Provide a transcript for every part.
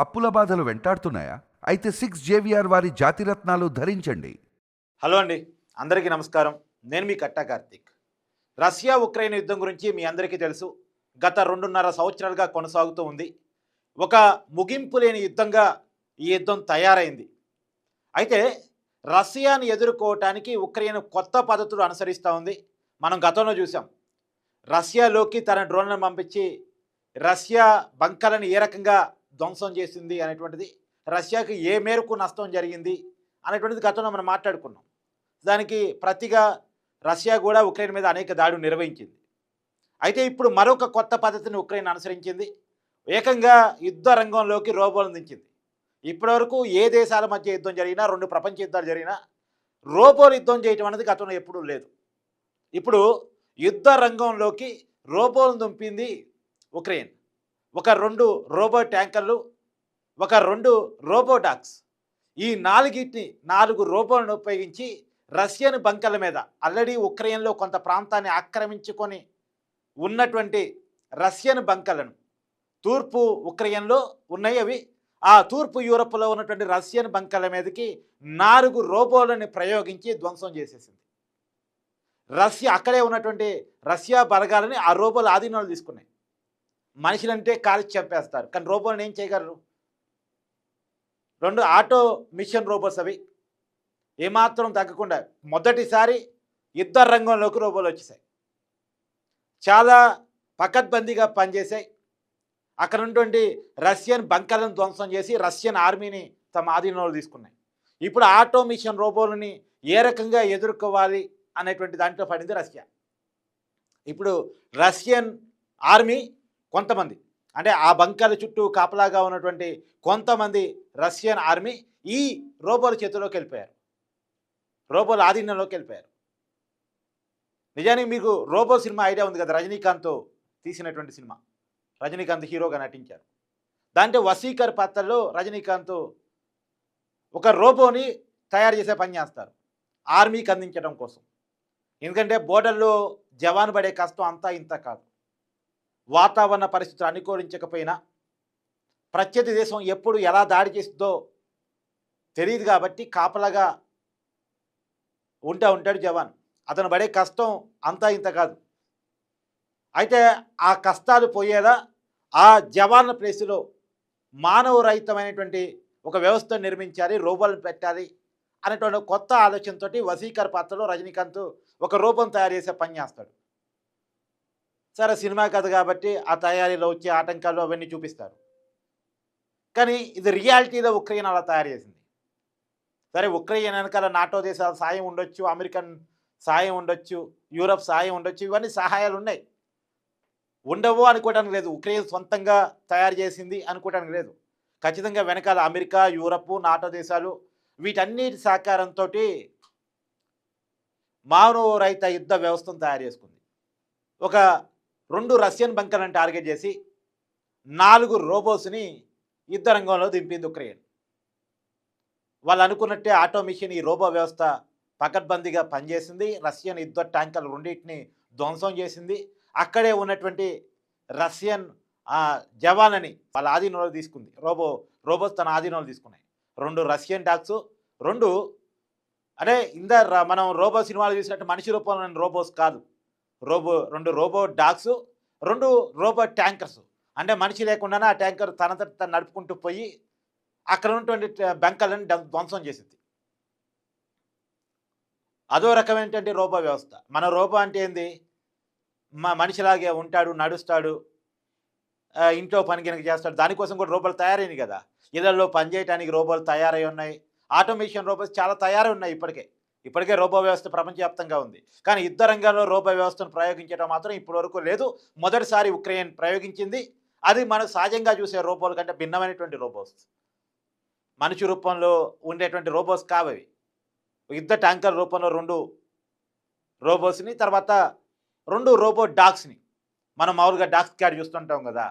అప్పుల బాధలు వెంటాడుతున్నాయా? అయితే సిక్స్ జేవిఆర్ వారి జాతిరత్నాలు ధరించండి. హలో అండి. అందరికీ నమస్కారం. నేను మీ కట్టా కార్తిక్. రష్యా ఉక్రెయిన్ యుద్ధం గురించి మీ అందరికీ తెలుసు. గత రెండున్నర సంవత్సరాలుగా కొనసాగుతూ ఉంది. ఒక ముగింపు లేని యుద్ధంగా ఈ యుద్ధం తయారైంది. అయితే రష్యాని ఎదుర్కోవటానికి ఉక్రెయిన్ కొత్త పద్ధతులు అనుసరిస్తూ ఉంది. మనం గతంలో చూసాం రష్యాలోకి తన డ్రోన్లను పంపించి రష్యా బంకలను ఏ రకంగా ధ్వంసం చేసింది అనేటువంటిది రష్యాకి ఏ మేరకు నష్టం జరిగింది అనేటువంటిది గతంలో మనం మాట్లాడుకున్నాం. దానికి ప్రతిగా రష్యా కూడా ఉక్రెయిన్ మీద అనేక దాడులు నిర్వహించింది. అయితే ఇప్పుడు మరొక కొత్త పద్ధతిని ఉక్రెయిన్ అనుసరించింది. ఏకంగా యుద్ధ రంగంలోకి రోబోలను దించింది ఇప్పటివరకు ఏ దేశాల మధ్య యుద్ధం జరిగినా రెండు ప్రపంచ యుద్ధాలు జరిగినా రోబోలు యుద్ధం చేయటం అనేది గతంలో ఎప్పుడూ లేదు. ఇప్పుడు యుద్ధ రంగంలోకి రోబోలు దుంపింది ఉక్రెయిన్. ఒక రెండు రోబో ట్యాంకర్లు ఒక రెండు రోబో డాక్స్. ఈ నాలుగిటిని నాలుగు రోబోలను ఉపయోగించి రష్యన్ బంకల మీద ఆల్రెడీ ఉక్రెయిన్లో కొంత ప్రాంతాన్ని ఆక్రమించుకొని ఉన్నటువంటి రష్యన్ బంకలను తూర్పు ఉక్రెయిన్లో ఉన్నాయి అవి. ఆ తూర్పు యూరప్లో ఉన్నటువంటి రష్యన్ బంకల మీదకి నాలుగు రోబోలను ప్రయోగించి ధ్వంసం చేసేసింది. రష్యా అక్కడే ఉన్నటువంటి రష్యా బలగాలని ఆ రోబోలు ఆధీనంలో తీసుకున్నాయి. మనుషులంటే కాల్చి చంపేస్తారు కానీ రోబోలను ఏం చేయగలరు? రెండు ఆటో మిషన్ రోబోస్ అవి. ఏమాత్రం తగ్గకుండా మొదటిసారి యుద్ధ రంగంలోకి రోబోలు వచ్చేసాయి. చాలా పకడ్బందీగా పనిచేశాయి అక్కడ ఉన్నటువంటి రష్యన్ బంకర్లను ధ్వంసం చేసి రష్యన్ ఆర్మీని తమ ఆధీనంలో తీసుకున్నాయి. ఇప్పుడు ఆటో మిషన్ రోబోలని ఏ రకంగా ఎదుర్కోవాలి అనేటువంటి దాంట్లో పడింది రష్యా. ఇప్పుడు రష్యన్ ఆర్మీ కొంతమంది. అంటే ఆ బంకర్ల చుట్టూ కాపలాగా ఉన్నటువంటి కొంతమంది రష్యన్ ఆర్మీ ఈ రోబోల చేతిలోకి వెళ్ళిపోయారు. రోబోల ఆధీనంలోకి వెళ్ళిపోయారు. నిజానికి మీకు రోబో సినిమా ఐడియా ఉంది కదా రజనీకాంత్ తీసినటువంటి సినిమా. రజనీకాంత్ హీరోగా నటించారు. దాంట్లో వసీకర్ పాత్రలో రజనీకాంత్ ఒక రోబోని తయారు చేసే పని చేస్తారు. ఆర్మీకి అందించడం కోసం. ఎందుకంటే బోర్డర్లో జవాన్ పడే కష్టం అంతా ఇంత కాదు. వాతావరణ పరిస్థితులు అనుకూలించకపోయినా ప్రత్యర్థి దేశం ఎప్పుడు ఎలా దాడి చేస్తుందో తెలియదు కాబట్టి కాపలాగా ఉంటా ఉంటాడు జవాన్. అతను పడే కష్టం అంతా ఇంత కాదు. అయితే ఆ కష్టాలు పోయేలా ఆ జవాన్ల ప్లేసులో మానవరహితమైనటువంటి ఒక వ్యవస్థను నిర్మించాలి రూపాలను పెట్టాలి అనేటువంటి కొత్త ఆలోచనతోటి వసీకర్ పాత్రలో రజనీకాంత్ ఒక రూపం తయారు చేసే పని చేస్తాడు. సరే సినిమా కథ కాబట్టి ఆ తయారీలో వచ్చే ఆటంకాలు అవన్నీ చూపిస్తారు. కానీ ఇది రియాలిటీలో ఉక్రెయిన్ అలా తయారు చేసింది. సరే ఉక్రెయిన్ వెనకాల నాటో దేశాల సాయం ఉండొచ్చు అమెరికన్ సాయం ఉండొచ్చు యూరప్ సాయం ఉండొచ్చు ఇవన్నీ సహాయాలు ఉన్నాయి. ఉండవు అనుకోవడానికి లేదు. ఉక్రెయిన్ సొంతంగా తయారు చేసింది అనుకోవడానికి లేదు. ఖచ్చితంగా వెనకాల అమెరికా యూరప్ నాటో దేశాలు వీటన్నిటి సహకారంతో మానవ రహిత యుద్ధ వ్యవస్థను తయారు చేసుకుంది. ఒక రెండు రష్యన్ బంకర్లను టార్గెట్ చేసి నాలుగు రోబోస్ని యుద్ధ రంగంలో దింపింది ఉక్రెయిన్. వాళ్ళు అనుకున్నట్టే ఆటోమిషన్ ఈ రోబో వ్యవస్థ పకడ్బందీగా పనిచేసింది. రష్యన్ యుద్ధ ట్యాంకర్లు రెండింటిని ధ్వంసం చేసింది. అక్కడే ఉన్నటువంటి రష్యన్ జవాన్ జవాన్లని వాళ్ళ ఆధీనంలో తీసుకుంది. రోబో రోబోస్ తన ఆధీనంలో తీసుకున్నాయి. రెండు రష్యన్ డాగ్స్ రెండు అంటే ఇందర్ మనం రోబో సినిమాలు చూసినట్టు మనిషి రూపంలో రోబోస్ కాదు. రోబో రెండు రోబో డాగ్స్ రెండు రోబో ట్యాంకర్స్. అంటే మనిషి లేకుండానే ఆ ట్యాంకర్ తనంతట తను నడుపుకుంటూ పోయి అక్కడ ఉన్నటువంటి ట- ధ్వంసం చేసింది. అదో రకమైనటువంటి రోబో వ్యవస్థ. మన రోబో అంటే ఏంది? మా మనిషిలాగే ఉంటాడు నడుస్తాడు ఇంట్లో పని కనుక చేస్తాడు. దానికోసం కూడా రోబోలు తయారైనవి కదా. ఇళ్ళలో పనిచేయటానికి రోబోలు తయారై ఉన్నాయి. ఆటోమేషన్ రోబోస్ చాలా తయారై ఉన్నాయి ఇప్పటికే. ఇప్పటికే రోబో వ్యవస్థ ప్రపంచవ్యాప్తంగా ఉంది. కానీ యుద్ధ రంగంలో రోబో వ్యవస్థను ప్రయోగించడం మాత్రం ఇప్పటివరకు లేదు. మొదటిసారి ఉక్రెయిన్ ప్రయోగించింది. అది మనం సహజంగా చూసే రోబోల కంటే భిన్నమైనటువంటి రోబోస్. మనిషి రూపంలో ఉండేటువంటి రోబోస్ కావవి. యుద్ధ ట్యాంకర్ రూపంలో రెండు రోబోస్ని తర్వాత రెండు రోబో డాగ్స్ని. మనం మామూలుగా డాగ్స్ క్యాడ్ చూస్తుంటాం కదా.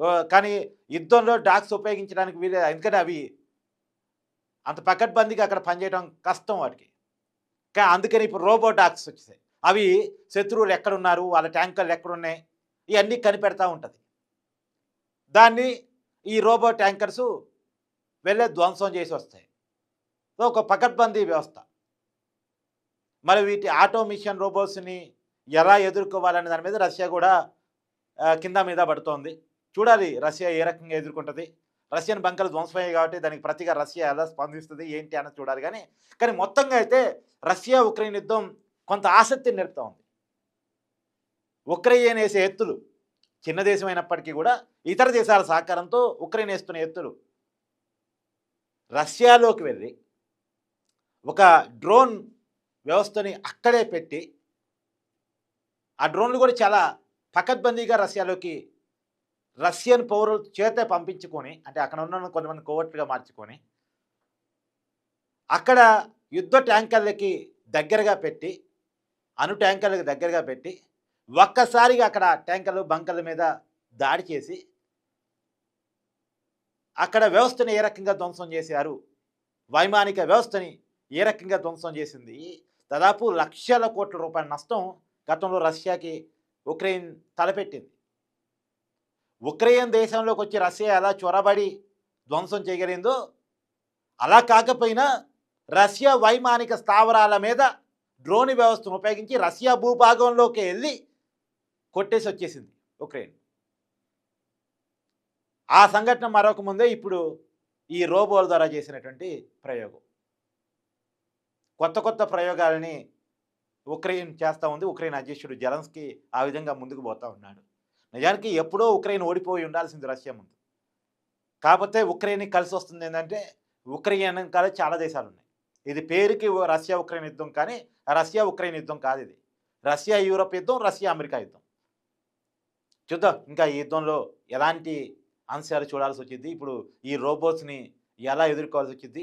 ఓ, కానీ యుద్ధంలో డాగ్స్ ఉపయోగించడానికి వీలే ఎందుకంటే అవి అంత పకడ్బందీగా అక్కడ పనిచేయడం కష్టం వాటికి. కానీ అందుకని ఇప్పుడు రోబో డాక్స్ వచ్చేసాయి. అవి శత్రువులు ఎక్కడున్నారు? వాళ్ళ ట్యాంకర్లు ఎక్కడున్నాయి? ఇవన్నీ కనిపెడతా ఉంటుంది. దాన్ని ఈ రోబో ట్యాంకర్సు వెళ్ళే ధ్వంసం చేసి వస్తాయి. ఒక పకడ్బందీ వ్యవస్థ. మరి వీటి ఆటోమిషన్ రోబోట్స్ని ఎలా ఎదుర్కోవాలనే దాని మీద రష్యా కూడా కింద మీద పడుతోంది. చూడాలి రష్యా ఏ రకంగా ఎదుర్కొంటుంది. రష్యన్ బంకలు ధ్వంసమయ్యాయి కాబట్టి దానికి ప్రతిగా రష్యా ఎలా స్పందిస్తుంది ఏంటి అన్నది చూడాలి. కానీ కానీ మొత్తంగా అయితే రష్యా ఉక్రెయిన్ యుద్ధం కొంత ఆసక్తిని నిలుపుతూ ఉంది. ఉక్రెయిన్ వేసే ఎత్తులు చిన్న దేశమైనప్పటికీ కూడా ఇతర దేశాల సహకారంతో ఉక్రెయిన్ వేస్తున్న ఎత్తులు రష్యాలోకి వెళ్ళి ఒక డ్రోన్ వ్యవస్థని అక్కడే పెట్టి ఆ డ్రోన్లు కూడా చాలా పకడ్బందీగా రష్యాలోకి రష్యన్ పౌరుల చేతే పంపించుకొని అంటే అక్కడ ఉన్న కొంతమంది కోవర్ట్గా మార్చుకొని అక్కడ యుద్ధ ట్యాంకర్లకి దగ్గరగా పెట్టి అణు ట్యాంకర్లకు దగ్గరగా పెట్టి ఒక్కసారిగా అక్కడ ట్యాంకర్లు బంకర్ల మీద దాడి చేసి అక్కడ వ్యవస్థని ఏ రకంగా ధ్వంసం చేశారు? వైమానిక వ్యవస్థని ఏ రకంగా ధ్వంసం చేసింది? దాదాపు లక్షల కోట్ల రూపాయల నష్టం గతంలో రష్యాకి ఉక్రెయిన్ తలపెట్టింది. ఉక్రెయిన్ దేశంలోకి వచ్చి రష్యా ఎలా చొరబడి ధ్వంసం చేయగలిగిందో అలా కాకపోయినా రష్యా వైమానిక స్థావరాల మీద డ్రోన్ వ్యవస్థను ఉపయోగించి రష్యా భూభాగంలోకి వెళ్ళి కొట్టేసి వచ్చేసింది ఉక్రెయిన్. ఆ సంఘటన మరొక ముందే ఇప్పుడు ఈ రోబోల ద్వారా చేసినటువంటి ప్రయోగం. కొత్త కొత్త ప్రయోగాలని ఉక్రెయిన్ చేస్తూ ఉంది. ఉక్రెయిన్ అధ్యక్షుడు జలన్స్కి ఆ విధంగా ముందుకు పోతూ ఉన్నాడు. నిజానికి ఎప్పుడో ఉక్రెయిన్ ఓడిపోయి ఉండాల్సింది రష్యా ముందు. కాకపోతే ఉక్రెయిన్కి కలిసి వస్తుంది ఏంటంటే ఉక్రెయిన్ కాదు చాలా దేశాలు ఉన్నాయి ఇది పేరుకి రష్యా ఉక్రెయిన్ యుద్ధం కానీ రష్యా ఉక్రెయిన్ యుద్ధం కాదు ఇది. రష్యా యూరోప్ యుద్ధం రష్యా అమెరికా యుద్ధం. చూద్దాం ఇంకా ఈ యుద్ధంలో ఎలాంటి అంశాలు చూడాల్సి వచ్చింది. ఇప్పుడు ఈ రోబోట్స్ని ఎలా ఎదుర్కోవాల్సి వచ్చింది.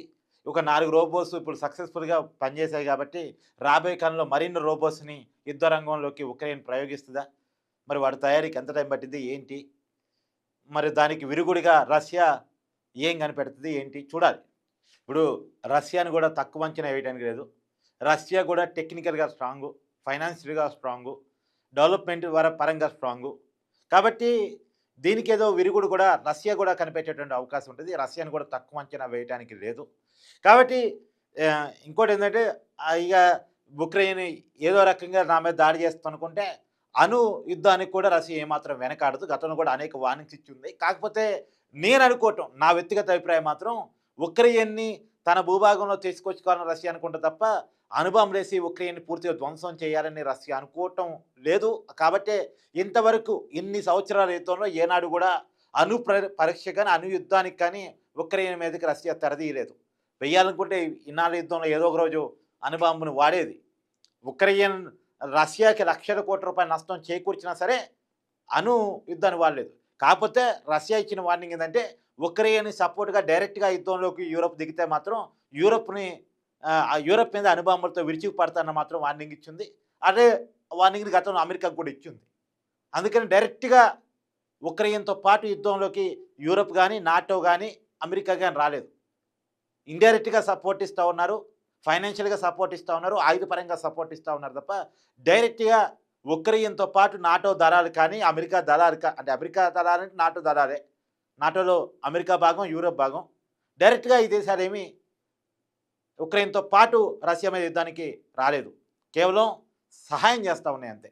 ఒక నాలుగు రోబోట్స్ ఇప్పుడు సక్సెస్ఫుల్గా పనిచేశాయి కాబట్టి రాబోయే కాలంలో మరిన్ని రోబోట్స్ని యుద్ధ రంగంలోకి ఉక్రెయిన్ ప్రయోగిస్తుందా? మరి వాడి తయారీకి ఎంత టైం పట్టింది ఏంటి? మరి దానికి విరుగుడిగా రష్యా ఏం కనిపెడుతుంది ఏంటి? చూడాలి. ఇప్పుడు రష్యాని కూడా తక్కువ అంచనా వేయడానికి లేదు. రష్యా కూడా టెక్నికల్గా స్ట్రాంగు ఫైనాన్షియల్గా స్ట్రాంగు డెవలప్మెంట్ వర పరంగా స్ట్రాంగు. కాబట్టి దీనికి ఏదో విరుగుడు కూడా రష్యా కూడా కనిపెట్టేటువంటి అవకాశం ఉంటుంది. రష్యాని కూడా తక్కువ అంచనా వేయడానికి లేదు. కాబట్టి ఇంకోటి ఏంటంటే ఇక ఉక్రెయిన్ ఏదో రకంగా నా మీద దాడి చేస్తుంది అనుకుంటే అణు యుద్ధానికి కూడా రష్యా ఏమాత్రం వెనకాడదు. గతంలో కూడా అనేక వార్నింగ్స్ ఇచ్చింది. కాకపోతే నేను అనుకోవటం నా వ్యక్తిగత అభిప్రాయం మాత్రం ఉక్రెయిన్ని తన భూభాగంలో తీసుకొచ్చుకోవాలని రష్యా అనుకుంటే తప్ప అనుభవం లేసి ఉక్రెయిన్ పూర్తిగా ధ్వంసం చేయాలని రష్యా అనుకోవటం లేదు. కాబట్టే ఇంతవరకు ఇన్ని సంవత్సరాల యుద్ధంలో ఏనాడు కూడా అణు ప్ర- పరీక్ష కానీ అణు యుద్ధానికి కానీ ఉక్రెయిన్ మీదకి రష్యా తెరదీయలేదు. వెయ్యాలనుకుంటే ఇన్నాళ్ళ యుద్ధంలో ఏదో ఒక రోజు అణుబాంబును వాడేది. ఉక్రెయిన్ రష్యాకి లక్షల కోట్ల రూపాయల నష్టం చేకూర్చినా సరే అణు యుద్ధాన్ని వాడలేదు కాకపోతే రష్యా ఇచ్చిన వార్నింగ్ ఏంటంటే ఉక్రెయిన్ సపోర్ట్గా డైరెక్ట్గా యుద్ధంలోకి యూరోప్ దిగితే మాత్రం యూరోప్ని ఆ, యూరోప్ మీద అణుబాంబులతో విరిచికి మాత్రం వార్నింగ్ ఇచ్చింది. అదే వార్నింగ్ని గతంలో అమెరికాకు కూడా ఇచ్చింది. అందుకని డైరెక్ట్గా ఉక్రెయిన్తో పాటు యుద్ధంలోకి యూరోప్ కానీ నాటో కానీ అమెరికా కానీ రాలేదు. ఇండైరెక్ట్గా సపోర్ట్ ఇస్తూ ఉన్నారు. ఫైనాన్షియల్గా సపోర్ట్ ఇస్తూ ఉన్నారు ఆయుధపరంగా సపోర్ట్ ఇస్తూ ఉన్నారు తప్ప డైరెక్ట్గా ఉక్రెయిన్తో పాటు నాటో దళాలు కానీ అమెరికా దళాలు కా అంటే అమెరికా దళాలు అంటే నాటో దళాలే. నాటోలో అమెరికా భాగం యూరోప్ భాగం. డైరెక్ట్గా ఈ దేశాలు ఏమీ ఉక్రెయిన్తో పాటు రష్యా మీద యుద్ధానికి రాలేదు. కేవలం సహాయం చేస్తూ ఉన్నాయి అంతే.